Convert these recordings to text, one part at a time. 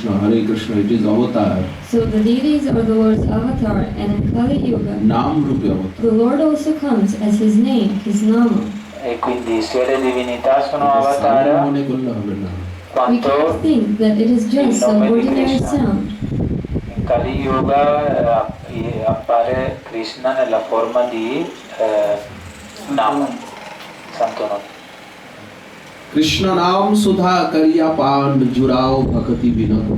Krishna, Hare Krishna, it is avatar. So the deities are the Lord's avatar, and in Kali Yuga, Naam Rupi avatar. the Lord also comes as his name, his Nama. E quindi se le divinità sono avatar, we can't think that it is just an ordinary sound. In Kali Yuga eh, appare Krishna nella forma di eh, Naam, Santo Nome. Krishna নাম সুধা করিয়া পান, জুড়াও ভকতি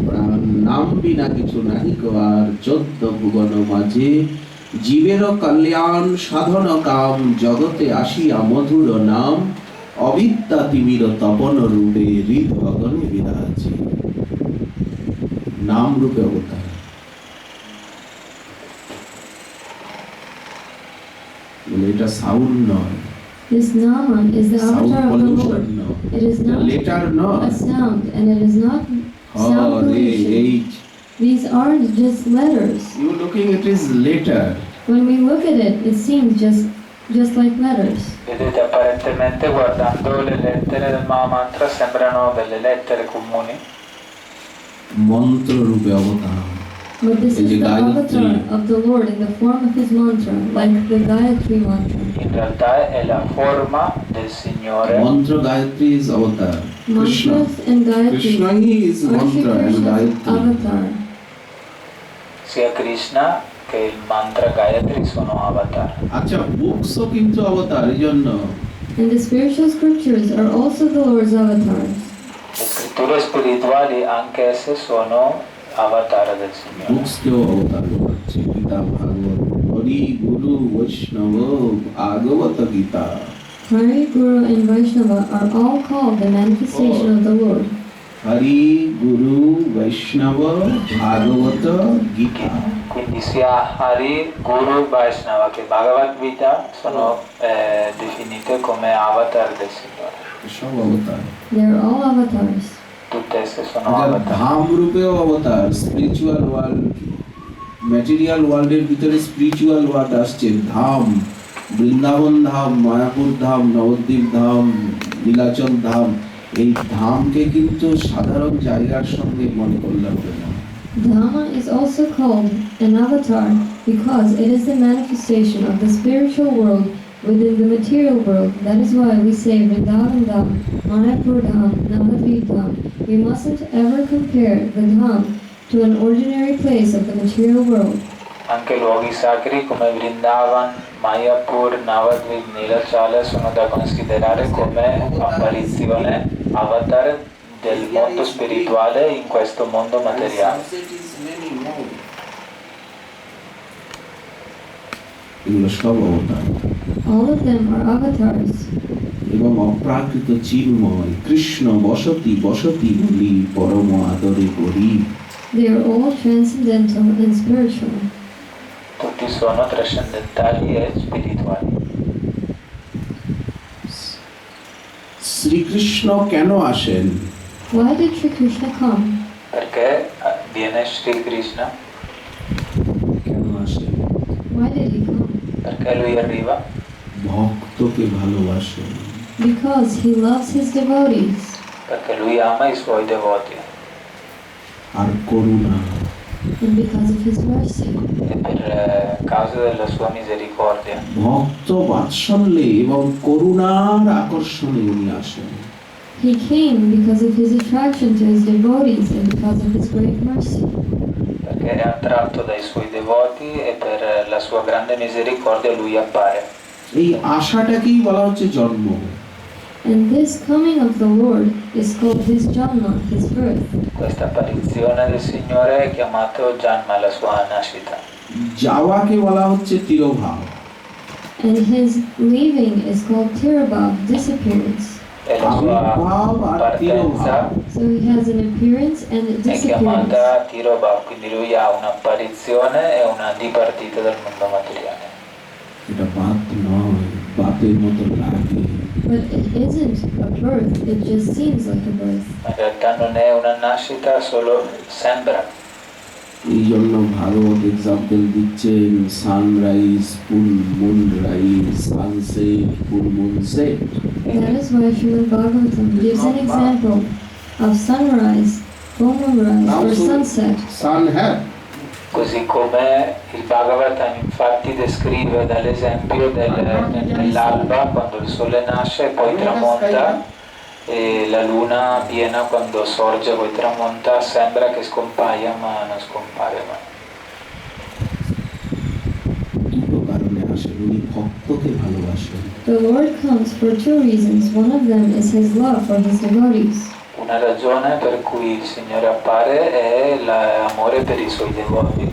প্রাণ। নাম বিনা কিছু নাহি আর চোদ্দ ভুবন মাঝে। জীবের কল্যাণ, সাধন কাম, জগতে আসিয়া মধুর নাম। অবিদ্যা তিমির তপন রূপে হৃদ ভগনে বিরাজে। নাম রূপে অবতার। এটা সাউন্ড নয়। This Naman is the sound avatar of the Lord. No. It is not later no. a sound and it is not oh, sound pollution. Eight. These aren't just letters. You looking at it is letter. When we look at it, it seems just just like letters. Vedete apparentemente guardando le lettere del Mahamantra sembrano delle lettere comuni. Mantra Rubhavata. But this Is is it the Gayatri? avatar of the Lord in the form of his mantra, like the Gayatri mantra. in realtà è la forma del Signore mantra Gayatri is avatar Krishna Mantras and Krishna Gayatri he is are Shri mantra and Krishna's Gayatri avatar. sia Krishna che il mantra Gayatri sono avatar. আচ্ছা বুকসও কিন্তু অবতার এই জন্য And the spiritual scriptures are also the Lord's avatars. Le scritture spirituali anche esse sono avatar del Signore. বুকসকেও অবতার বলা গীতা ভাগবত হরি গুরু বৈষ্ণব ভাগবত Gita Hari, Guru, and Vaishnava are all called the manifestation of the Lord. Hari গুরু বৈষ্ণব ভাগবত Gita Quindi sia Hari, Guru, Vaishnava che Bhagavad Gita sono eh, definite come avatar del Signore. সব They are all avatars. ধাম রূপেও অবতার spiritual world material ওয়ার্ল্ডের ভিতরে spiritual world আসছে। ধাম বৃন্দাবন ধাম মায়াপুর ধাম নবদ্বীপ ধাম নীলাচল ধাম এই ধামকে কিন্তু সাধারণ জায়গার সঙ্গে মনে করলে হবে না। Dhamma is also called an avatar because it is the manifestation of the spiritual world within the material world. That is why we say Vrindavan Dham, Manapur Dham, Navadvip Dham. We mustn't ever compare the Dham to an ordinary place of the material world. Anche luoghi sacri come Vrindavan, Mayapur, Navadvip, Nilachala sono da considerare come apparizione avatar del mondo spirituale in questo mondo materiale. In the Skala Avatar, All of them are avatars. এবং অপ্রাকৃত চিন্ময় কৃষ্ণ বসতি বসতি বলি পরম আদরে করি They are all transcendental and spiritual. Tutti sono trascendentali e spirituali. Shrikrishna কেন আসেন Why did Sri Krishna come? Perché eh, viene Sri Krishna? কেন আসেন Why did he come? Perché lui arriva? ভক্তকে ভালোবাসেন Because he loves his devotees. Perché lui ama i suoi devoti R Karuna and because of his mercy. e per eh, causa della sua misericordia. ভক্ত বাৎসল্যে এবং করুণার আকর্ষণে উনি আসেন He came because of his attraction to his devotees and because of his great mercy. Perché è attratto dai suoi devoti e per eh, la sua grande misericordia lui appare. এই আশাটাকেই বলা হচ্ছে জন্ম And this coming of the Lord is called his Janma, his birth. Questa apparizione del Signore è chiamato Janma, la sua nascita. যাওয়াকে বলা হচ্ছে তিরোভাব And his leaving is called Tirabhav, disappearance. E la sua আবির্ভাব আর তিরোভাব partenza So he has an appearance and a è disappearance. chiamata Tirobhav, quindi lui ha un'apparizione e una dipartita dal mondo materiale. But it isn't a birth, it just seems like a birth. Ma in realtà non è una nascita, solo sembra. এই জন্য ভাগবত example দিচ্ছেন sunrise full moon rise sunset full moon set That is why Srimad Bhagavatam gives an example of sunrise, full moonrise, Now or so- sunset. sun hat. così come il Bhagavatam infatti descrive dall'esempio dell'alba quando il sole nasce e poi tramonta e la luna piena quando sorge e poi tramonta sembra che scompaia ma non scompare mai. The Lord comes for two reasons. One of them is his love for his devotees. Una ragione per cui il Signore appare è l'amore per i suoi devoti.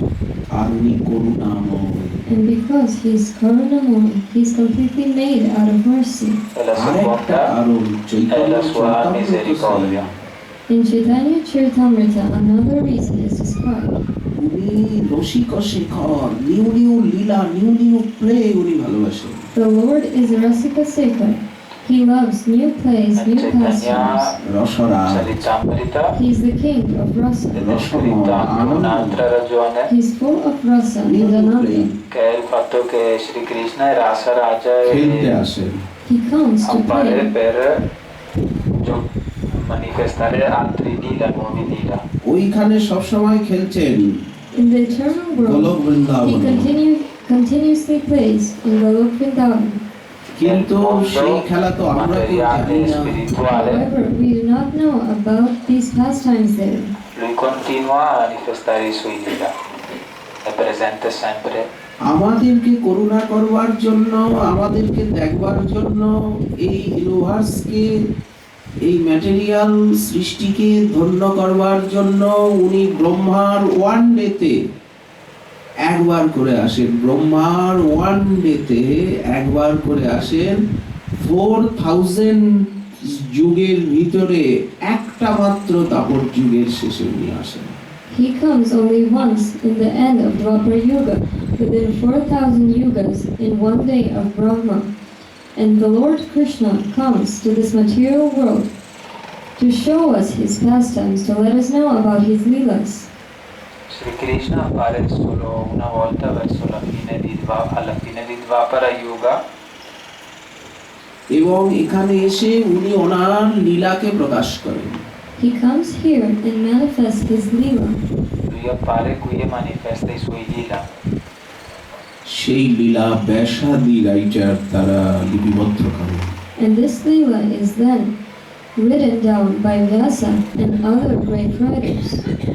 And because he's Karunamon, he's completely made out of mercy. E la sua bontà è la sua misericordia. In Chaitanya Charitamrita, another reason is described. The Lord is a Rasika Sekhar. He loves new plays, new pastimes. Chaitanya He is the king of rasa. He is full of rasa and ananda. e He comes to play. ওইখানে সবসময় খেলছেন In the eternal গোলক world, Vrindavan he continue, continuously plays in Golok Vrindavan. কিন্তু সেই খেলা তো আমরা করি না। আমাদেরকে করুণা করবার জন্য আমাদেরকে দেখবার জন্য এই ইউনিভার্সকে এই ম্যাটেরিয়াল সৃষ্টিকে ধন্য করবার জন্য উনি ব্রহ্মার ওয়ান ডে তে একবার করে আসেন ব্রহ্মার ওয়ান ডেতে একবার করে আসেন ফোর থাউজেন্ড যুগের ভিতরে একটা মাত্র তাপর যুগের শেষে উনি আসেন He comes only once in the end of Dwapar Yuga, within 4,000 yugas in one day of Brahma. And the Lord Krishna comes to this material world to show us his pastimes, to let us know about his leelas. Sri Krishna appare solo una volta verso la fine di Dva- alla fine di Dvapara Yuga এবং এখানে এসে উনি ওনার লীলাকে প্রকাশ করেন He comes here and manifests his leela. lui appare qui e manifesta i suoi lila. সেই লীলা ব্যাসাদি writer তারা লিপিবদ্ধ করেন And this leela is then written down by Vyasa and other great writers.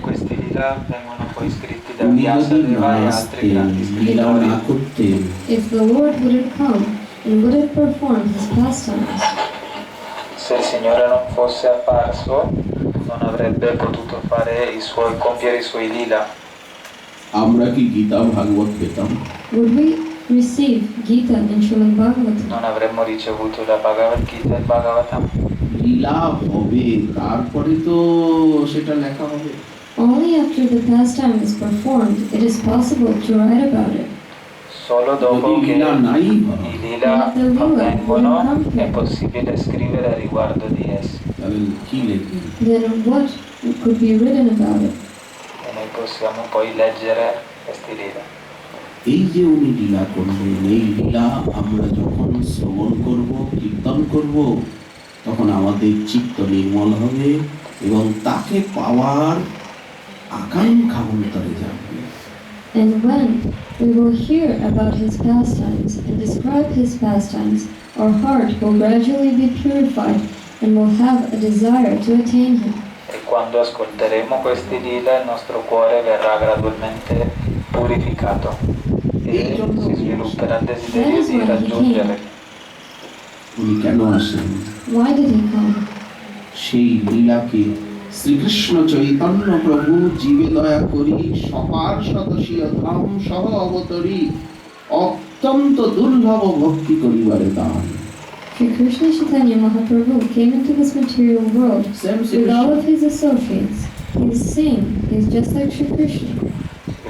Questi lila vengono poi scritti da উনি যদি Vyasadeva না e altri আসতেন grandi লীলা না scrittori. করতেন If the Lord wouldn't come and wouldn't perform his pastimes, Se il Signore non fosse apparso, non avrebbe potuto fare i suoi, compiere i suoi lila. আমরা কি গীতা ভাগবত পেতাম would we receive Gita and Srimad Bhagavatam? Non avremmo ricevuto la Bhagavad Gita e il Bhagavatam. লীলা হবে তারপরে তো সেটা লেখা হবে Only after the pastime is performed, it is possible to write about it. Solo dopo che হয় lila avvengono è possibile scrivere a riguardo di essi. Then what could be written about it? E noi possiamo poi leggere questi lila. এই যে উনি লীলা করবেন এই লীলা আমরা যখন শ্রবণ করব কীর্তন করব তখন আমাদের চিত্ত নির্মল হবে এবং তাকে পাওয়ার And when we will hear about his pastimes and describe his pastimes, our heart will gradually be purified and will have a desire to attain him. E quando ascolteremo questi lila il nostro cuore verrà gradualmente purificato e si svilupperà il desiderio di raggiungere. উনি কেন আসেন Why did he come? সেই লীলাকে শ্রীকৃষ্ণ চৈতন্য প্রভু জীবে দয়া করি সপার সদশীয় ধাম সহ অবতরী অত্যন্ত দুর্লভ ভক্তি করিবারে দান Sri Krishna Chaitanya Mahaprabhu came into this material world with all of his associates. He is same, he is just like Sri Krishna.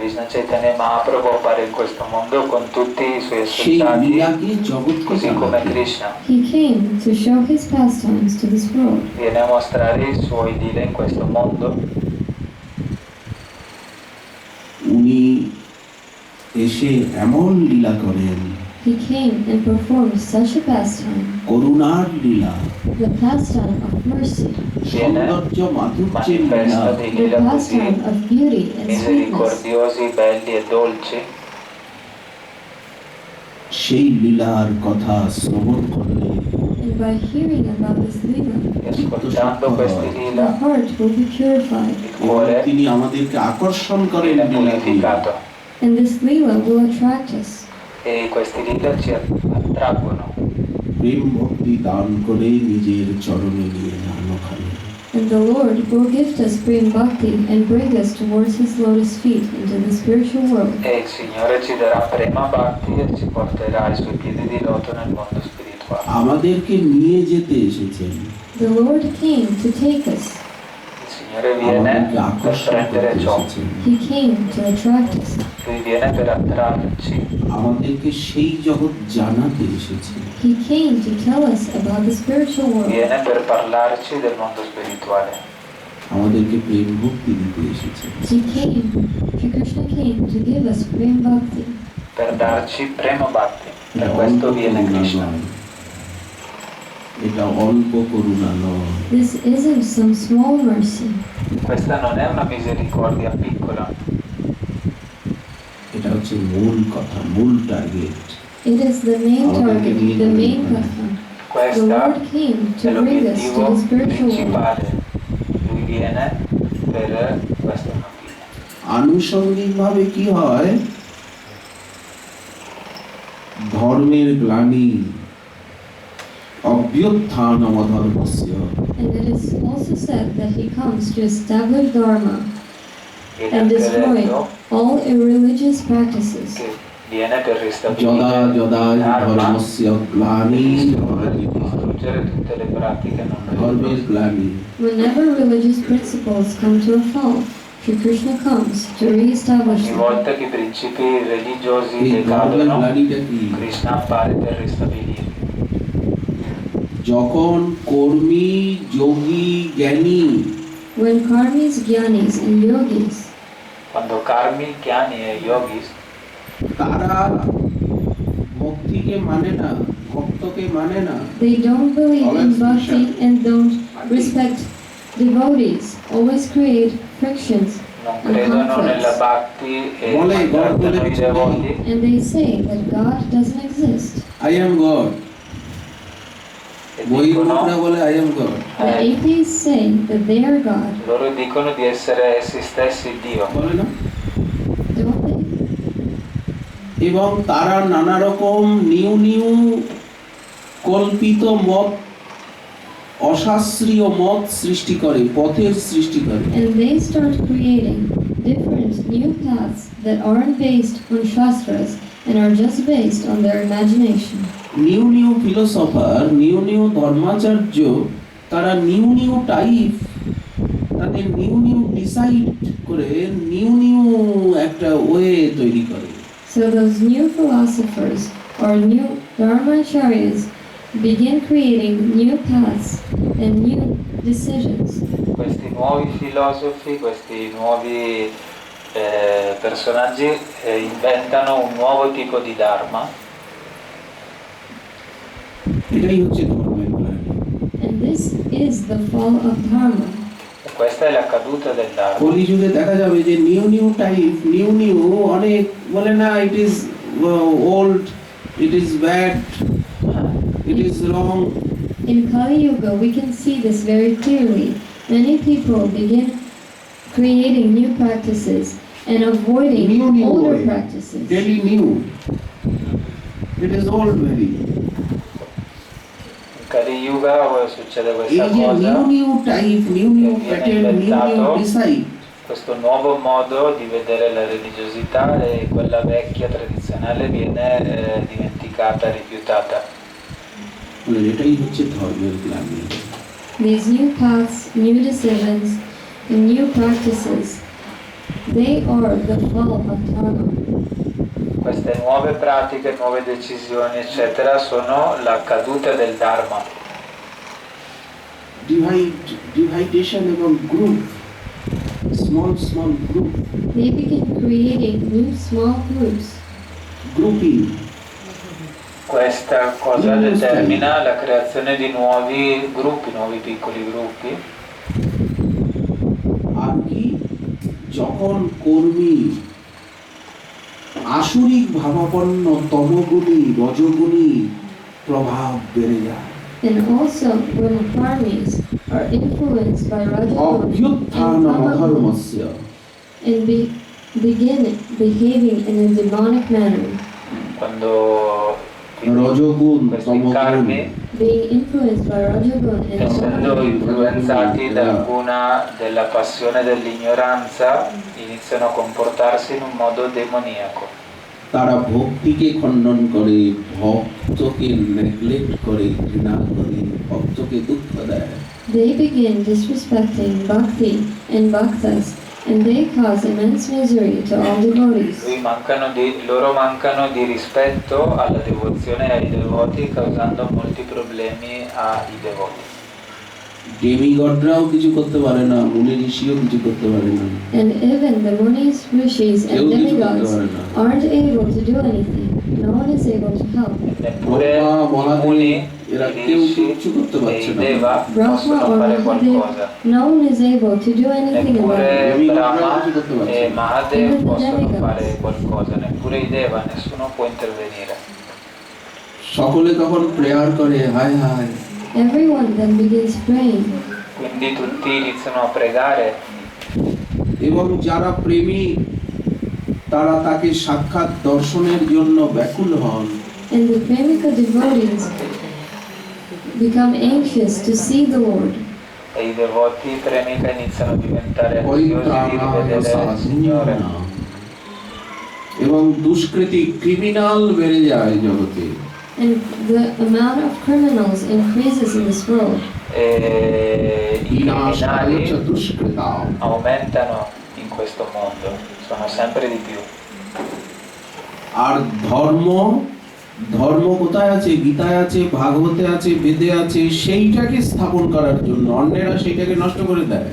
Krishna Chaitanya Mahaprabhu appare in questo mondo con tutti i suoi সেই associati, লীলাকে জগৎকে così come জানাতে Krishna He came to show his pastimes to this world. viene a mostrare i suoi lila in questo mondo. উনি এসে এমন লীলা করেন He came and performed such a pastime, করুণার লীলা the pastime of mercy, সৌন্দর্য মাধুর্যের লীলা manifesta di the lila così pastime of beauty and sweetness. misericordiosi, belli e dolci. সেই লীলার কথা শ্রবণ করলে And by hearing about this E ascoltando questi the lila, heart will be purified, il এবং cuore তিনি আমাদেরকে আকর্ষণ করেন viene purificato. and this Leela will attract us. E questi lila ci attraggono. প্রেম ভক্তি দান করে নিজের চরণে নিয়ে যান ওখানে And the Lord will gift us Prem Bhakti and bring us towards His lotus feet into the spiritual world. E il Signore ci darà prema bhakti e ci porterà ai suoi piedi di loto nel mondo spirituale. আমাদেরকে নিয়ে যেতে এসেছেন The Lord came to take us. Il Signore viene আমাদেরকে per আকর্ষণ prendere করতে ciò. এসেছেন He came to attract us. Lui viene per attrarci. আমাদেরকে সেই জগৎ জানাতে এসেছেন He came to tell us about the spiritual world. Viene per parlarci del mondo spirituale. আমাদেরকে প্রেম ভক্তি দিতে এসেছেন He came, Shri Krishna came to give us Prem Bhakti. Per darci prema bhakti. Per এটা questo অল্প viene করুণা Krishna. এটা অল্প করুণা নয় This isn't some small mercy. Questa non è una misericordia piccola, এটা হচ্ছে মূল কথা মূল target It is the main target, the main end. The Lord came to bring us to the spiritual world. Lui viene per motivo. আনুষঙ্গিকভাবে কি হয় ধর্মের গ্লানি অভ্যুত্থান অধর্মস্য And it is also said that he comes to establish Dharma Viene and anche destroy detto all irreligious practices. che viene per যদা ristabilire যদা il Dharma ধর্মস্য e গ্লানি distruggere, distruggere tutte le pratiche non ধর্মের religiose. গ্লানি Whenever religious principles come to a fall, Sri Krishna comes to re-establish Ogni them. volta che i principi religiosi এই ধর্মের decadono, গ্লানিটা কি Krishna appare per ristabilirli. যখন কর্মী যোগী জ্ঞানী When karmis, jnanis, and yogis, Quando karmi, jnani e yogis তারা ভক্তিকে মানে না ভক্তকে মানে না they don't believe in Always bhakti Krishna. and don't respect devotees, always create frictions, non credono nella bhakti e Vuole maltrattano guardare i devoti and they say that God doesn't exist. I am God Eh, atheists say that they are God, loro dicono di essere essi stessi Dio they? এবং তারা নানা রকম new new কল্পিত মত অশাস্ত্রীয় মত সৃষ্টি করে পথের সৃষ্টি করে And they start creating different new paths that aren't based on Shastras and are just based on their imagination. New new philosopher new new ধর্মাচার্য তারা নিউ নিউ টাইপ তাদের নিউ নিউ ডিসাইড করে নিউ নিউ একটা way তৈরি করে So those new philosophers or new dharmacharyas begin creating new paths and new decisions. questi nuovi filosofi questi nuovi eh, personaggi eh, inventano un nuovo tipo di dharma এটাই হচ্ছে ধর্মের plan And this is the fall of Dharma. e questa è la caduta del dharma কলিযুগে দেখা যাবে যে new new type new new অনেক বলে না it is old it is bad it is wrong In Kali Yuga, we can see this very clearly. Many people begin creating new practices and avoiding new, new older way. practices. Daily new. It is old very. Kaliyuga ವಸುಚ್ಚದ ವೈಸಾಕೋಜ new new type, new new pattern, new new design. Questo nuovo modo di vedere la religiosità e quella vecchia tradizionale viene eh, dimenticata, rifiutata. These new paths, new decisions, and new practices. They are the fall of dharma. Queste nuove pratiche, nuove decisioni, eccetera, sono la caduta del Dharma. Divide, dividation among group, small, small group. They began creating new small groups. Grouping. Questa cosa determina la creazione di nuovi gruppi, nuovi piccoli gruppi. যখন কর্মী আসরিক ভাবাপন্ন তমগুণী রজগুণী প্রভাব বেড়ে যায় And also, when karmis are influenced by Rajagun and Tamagun and be, begin behaving in a demonic manner, রজগুণ questi তমগুণ being influenced by Rajagun and essendo influenzati da alcuna della passione dell'ignoranza, iniziano a comportarsi in un modo demoniaco. তারা ভক্তিকে খণ্ডন করে ভক্তকে neglect করে ঘৃণা করে ভক্তকে দুঃখ দেয় they begin disrespecting bhakti and bhaktas, and they cause immense misery to all devotees. Lui mancano di- loro mancano di rispetto alla devozione ai devoti causando molti problemi ai devoti. ডেমিগডরাও কিছু করতে পারে না মুনি ঋষিও কিছু করতে পারে না And even the munis, rishis, and demigods aren't able to do anything. No one is able to help. Mahadev, muni, সকলে তখন প্রেয়ার করে হায় এবং যারা প্রেমী তারা তাকে সাক্ষাৎ দর্শনের জন্য ব্যাকুল হন। And become anxious to see the Lord. e i devoti premica iniziano a diventare ansiosi di পরিত্রাণায় rivedere il Signore. সাধূনাম। এবং দুষ্কৃতি ক্রিমিনাল বেড়ে যায় জগতে And the amount of criminals increases in this world. E i বিনাশায় চ criminali দুষ্কৃতা aumentano in questo mondo, sono sempre di più. আর ধর্ম ধর্ম কোথায় আছে, গীতায় আছে, ভাগবতে আছে, বেদে আছে, সেইটাকে স্থাপন করার জন্য অন্যেরা সেইটাকে নষ্ট করে দেয়।